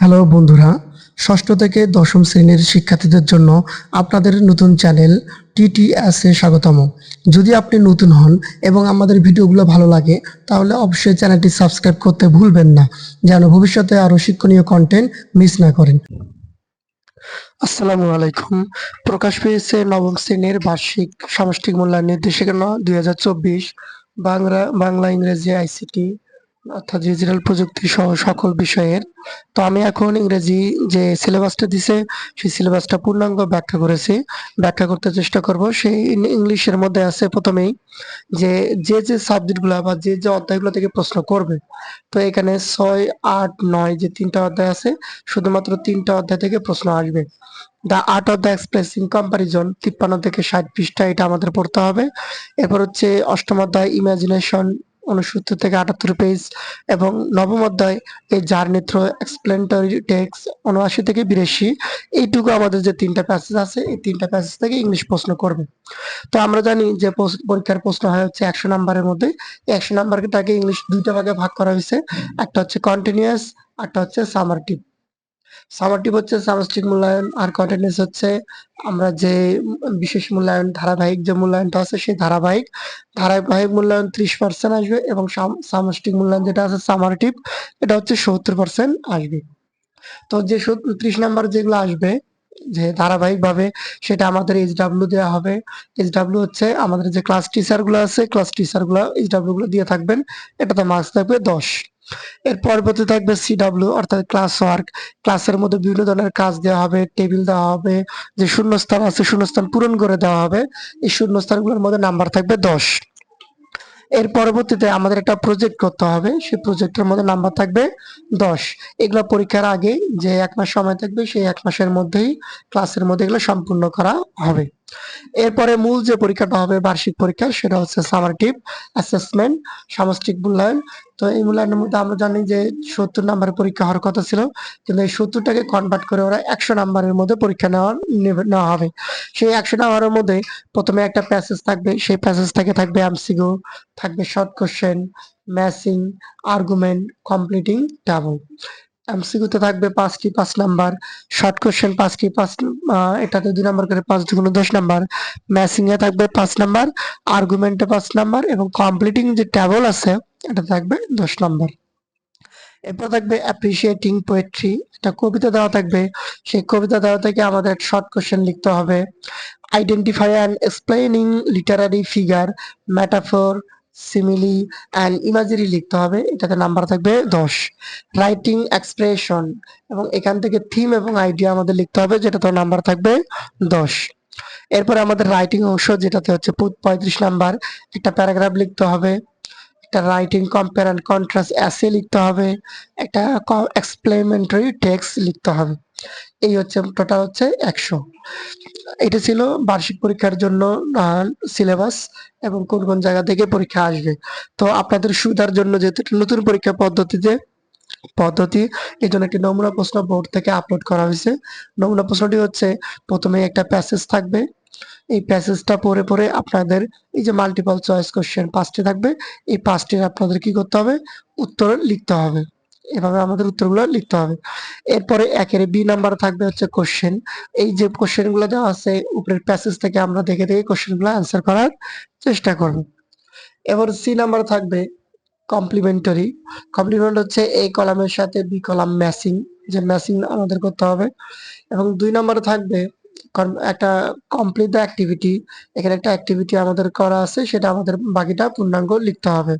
Hello বন্ধুরা, ষষ্ঠ থেকে দশম শ্রেণির শিক্ষার্থীদের জন্য আপনাদের নতুন চ্যানেল টিটিএস স্বাগতম। যদি আপনি নতুন হন এবং আমাদের ভিডিওগুলো ভালো লাগে, তাহলে অবশ্যই চ্যানেলটি সাবস্ক্রাইব করতে ভুলবেন না, যেন ভবিষ্যতে আরও শিক্ষণীয় কন্টেন্ট মিস না করেন। আসসালামু আলাইকুম। প্রকাশ পেয়েছে নবম শ্রেণির বার্ষিক সামষ্টিক মূল্যায়ন নির্দেশিকা দুই হাজার চব্বিশ, বাংলা বাংলা ইংরেজি আইসিটি। অর্থাৎ ডিজিটাল প্রযুক্তি সহ সকল বিষয়ের। তো আমি এখন ইংরেজি যে সিলেবাসটা দিছে, সেই সিলেবাসটা পূর্ণাঙ্গ ব্যাখ্যা করেছি। ব্যাখ্যা করতে চেষ্টা করব। সেই ইংলিশের মধ্যে আছে প্রথমেই যে যে যে সাবজেক্টগুলো বা যে যে অধ্যায়গুলো থেকে প্রশ্ন করবে, তো এখানে ছয়, আট, নয় যে তিনটা অধ্যায় আছে, শুধুমাত্র তিনটা অধ্যায় থেকে প্রশ্ন আসবে। The art of the expressing comparison, তিপ্পান্ন থেকে ষাট পৃষ্ঠা, এটা আমাদের পড়তে হবে। এরপর হচ্ছে অষ্টম অধ্যায়, ইমাজিনেশন উনসত্তর থেকে আটাত্তর পেজ এবং নবম অধ্যায় এই জার্নি থ্রো এক্সপ্লেন্টরি টেক্স উনআশি থেকে বিরাশি। এইটুকু আমাদের যে তিনটা প্যাসেজ আছে, এই তিনটা প্যাসেজ থেকে ইংলিশ প্রশ্ন করবে। তো আমরা জানি যে পরীক্ষার প্রশ্ন হয় হচ্ছে একশো নাম্বারের মধ্যে। একশো নাম্বারটাকে ইংলিশ দুইটা ভাগে ভাগ করা হয়েছে। একটা হচ্ছে কন্টিনিউয়াস একটা হচ্ছে সামারটিভ সামারটিভ হচ্ছে সামষ্টিক মূল্যায়ন আর কন্টিনিউয়াস হচ্ছে আমরা যে বিশেষ মূল্যায়ন ধারাবাহিক যে মূল্যায়নটা আছে সেই ধারাবাহিক। ধারাবাহিক মূল্যায়ন ত্রিশ পার্সেন্ট আসবে এবং সামষ্টিক মূল্যায়ন যেটা আছে সামারটিভ এটা হচ্ছে সত্তর পার্সেন্ট আসবে। তো যে ত্রিশ নাম্বার যেগুলো আসবে, যে ধারাবাহিক ভাবে সেটা আমাদের এইচ ডাব্লিউ দেওয়া হবে। এইচ ডাব্লিউ হচ্ছে আমাদের যে ক্লাস টিচারগুলো আছে ক্লাস টিচারগুলো এইচ ডাব্লিউ গুলো দিয়ে থাকবেন, এটাতে মার্কস থাকবে দশ। এর পরবর্তী থাকবে সিডাব্লিউ অর্থাৎ ক্লাস ওয়ার্ক ক্লাসের মধ্যে বিভিন্ন ধরনের কাজ দেওয়া হবে টেবিল দেওয়া হবে, যে শূন্যস্থান আছে, শূন্যস্থান পূরণ করে দেওয়া হবে, এই শূন্যস্থানগুলোর মধ্যে নাম্বার থাকবে দশ। এর পরবর্তীতে আমাদের একটা প্রজেক্ট করতে হবে, সেই প্রজেক্টের মধ্যে নাম্বার থাকবে দশ। এগুলো পরীক্ষার আগে যে এক মাস সময় থাকবে, সেই এক মাসের মধ্যেই ক্লাসের মধ্যে এগুলো সম্পূর্ণ করা হবে। এরপরে মূল যে পরীক্ষাটা হবে বার্ষিক পরীক্ষা, সেটা হচ্ছে সামারটিভ অ্যাসেসমেন্ট সামষ্টিক মূল্যায়ন। তো এই মূল্যায়নের মধ্যে আমরা জানি যে সত্তর নাম্বারের পরীক্ষা হওয়ার কথা ছিল, কিন্তু এই সত্তরটাকে কনভার্ট করে ওরা একশো নাম্বারের মধ্যে পরীক্ষা নেওয়া নেওয়া হবে। সেই একশো নাম্বারের মধ্যে প্রথমে একটা প্যাসেজ থাকবে, সেই প্যাসেজ থেকে থাকবে এমসিগো থাকবে short question matching argument completing double এমসিকিউতে থাকবে পাঁচটি পাঁচ নাম্বার। শর্ট কোশ্চেন পাঁচটি পাঁচ এটাতে দুই নাম্বার করে পাঁচ দুগুণ দশ নাম্বার। ম্যাচিং এ থাকবে পাঁচ নাম্বার আর্গুমেন্টে পাঁচ নাম্বার এবং কমপ্লিটিং যে টেবল আছে এটা থাকবে দশ নাম্বার। এরপর থাকবে অ্যাপ্রিসিয়েটিং পোয়েট্রি একটা কবিতা দেওয়া থাকবে। সেই কবিতা দেওয়া থেকে আমাদের শর্ট কোশ্চেন লিখতে হবে। Identify and explaining literary figure metaphor simile and imagery লিখতে হবে, এটাতে নাম্বার থাকবে দশ। রাইটিং এক্সপ্রেশন এবং এখান থেকে থিম এবং আইডিয়া আমাদের লিখতে হবে যেটাতে নাম্বার থাকবে দশ। এরপরে আমাদের রাইটিং অংশ, যেটাতে হচ্ছে পঁয়ত্রিশ নাম্বার একটা প্যারাগ্রাফ লিখতে হবে, একটা writing compare and contrast essay লিখতে হবে, একটা এক্সপ্লেমেন্টারি টেক্সট লিখতে হবে। এই হচ্ছে টোটাল হচ্ছে একশো। এটা ছিল বার্ষিক পরীক্ষার জন্য সিলেবাস এবং কোন কোন জায়গা থেকে পরীক্ষা আসবে। তো আপনাদের সুবিধার জন্য যেহেতু নতুন পরীক্ষা পদ্ধতিতে, পদ্ধতি এই জন্য একটি নমুনা প্রশ্ন বোর্ড থেকে আপলোড করা হয়েছে। নমুনা প্রশ্নটি হচ্ছে, প্রথমে একটা প্যাসেজ থাকবে। এই প্যাসেজটা পড়ে পড়ে আপনাদের এই যে মাল্টিপল চয়েস কোশ্চেন পাঁচটি থাকবে। এই পাঁচটির আপনাদের কি করতে হবে? উত্তর লিখতে হবে। এভাবে আমাদের উত্তরগুলো লিখতে হবে। এরপরে একের বি নাম্বার থাকবে হচ্ছে কোশ্চেন এই যে কোশ্চেনগুলো দেওয়া আছে, উপরের প্যাসেজ থেকে আমরা দেখে দেখে কোশ্চেনগুলো অ্যান্সার করার চেষ্টা করব। এবার সি নাম্বার থাকবে কমপ্লিমেন্টারি কমপ্লিমেন্ট হচ্ছে এই কলামের সাথে বি কলাম ম্যাচিং যে ম্যাচিং আমাদের করতে হবে। এবং দুই নম্বরে থাকবে একটা কমপ্লিট দ্য অ্যাক্টিভিটি এখানে একটা অ্যাক্টিভিটি আমাদের করা আছে, সেটা আমাদের বাকিটা পূর্ণাঙ্গ লিখতে হবে।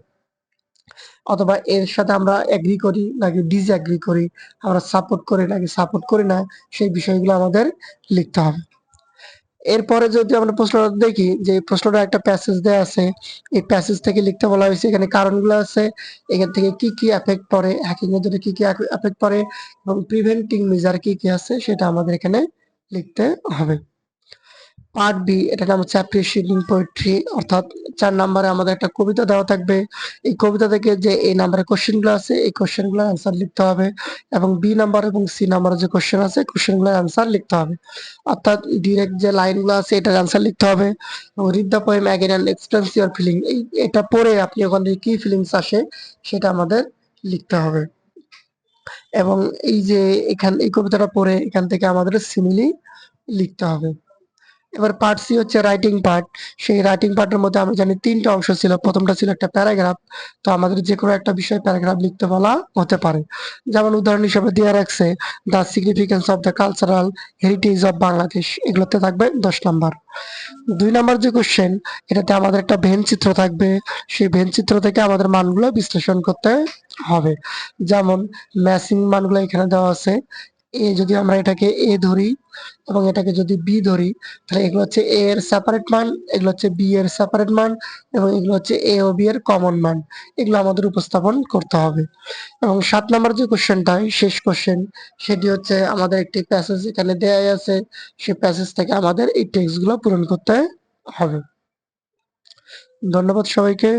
অথবা এর সাথে আমরা এগ্রি করি নাকি ডিসএগ্রি করি, আমরা সাপোর্ট করি নাকি সাপোর্ট করি না, সেই বিষয়গুলো আমাদের লিখতে হবে। এরপরে যদি আমরা প্রশ্নটা দেখি যে প্রশ্নটা একটা প্যাসেজ দেওয়া আছে, এই প্যাসেজ থেকে লিখতে বলা হয়েছে এখানে কারণগুলো আছে, এখান থেকে কি কি এফেক্ট পড়ে হ্যাকিং এর জন্য কি কি এফেক্ট পড়ে, এবং প্রিভেন্টিং মেজার কি কি আছে, সেটা আমাদের এখানে লিখতে হবে। পার্ট বি এটা নাম হচ্ছে অ্যাপ্রিসিয়েটিং পোয়েট্রি অর্থাৎ চার নাম্বারে আমাদের একটা কবিতা দেওয়া থাকবে। এই কবিতা থেকে যে এই নাম্বারে কোশ্চেনগুলো আছে, এই কোশ্চেনগুলো অ্যান্সার লিখতে হবে এবং বি নাম্বার এবং সি নাম্বারের যে কোশ্চেন আছে কোশ্চেনগুলো অ্যান্সার লিখতে হবে। অর্থাৎ ডিরেক্ট যে লাইনগুলো আছে, এটার অ্যান্সার লিখতে হবে। এবং read the poem again and express your feeling এই, এটা পড়ে আপনি ওখান কি ফিলিংস আসে, সেটা আমাদের লিখতে হবে। এবং এই যে এখান, এই কবিতাটা পড়ে এখান থেকে আমাদের সিমিলি লিখতে হবে। এবার পার্ট সি হচ্ছে রাইটিং পার্ট সেই রাইটিং পার্টের মধ্যে আমরা জানি তিনটা অংশ ছিল। প্রথমটা ছিল একটা প্যারাগ্রাফ তো আমাদের যে কোনো একটা বিষয়ে প্যারাগ্রাফ লিখতে বলা হতে পারে। যেমন উদাহরণ হিসেবে দেওয়া রাখছে the significance of the cultural heritage of Bangladesh এগুলোতে থাকবে দশ নাম্বার। দুই নাম্বার যে কোশ্চেন এটাতে আমাদের একটা ভেন চিত্র থাকবে। সেই ভেন চিত্র থেকে আমাদের মানগুলো বিশ্লেষণ করতে হবে। যেমন ম্যাসিং মানগুলো এখানে দেওয়া আছে। এ যদি আমরা এটাকে এ ধরি এবং এটাকে যদি বি ধরি, তাহলে এগুলো হচ্ছে এ এর সেপারেট মান, এগুলো হচ্ছে বি এর সেপারেট মান এবং এগুলো হচ্ছে এ ও বি এর কমন মান। এগুলো আমাদের উপস্থাপন করতে হবে। এবং সাত নম্বর যে কোশ্চেনটা হয় শেষ কোশ্চেন সেটি হচ্ছে আমাদের একটি প্যাসেজ এখানে দেয়াই আছে। সেই প্যাসেজ থেকে আমাদের এই টেক্সটগুলো পূরণ করতে হবে। ধন্যবাদ সবাইকে।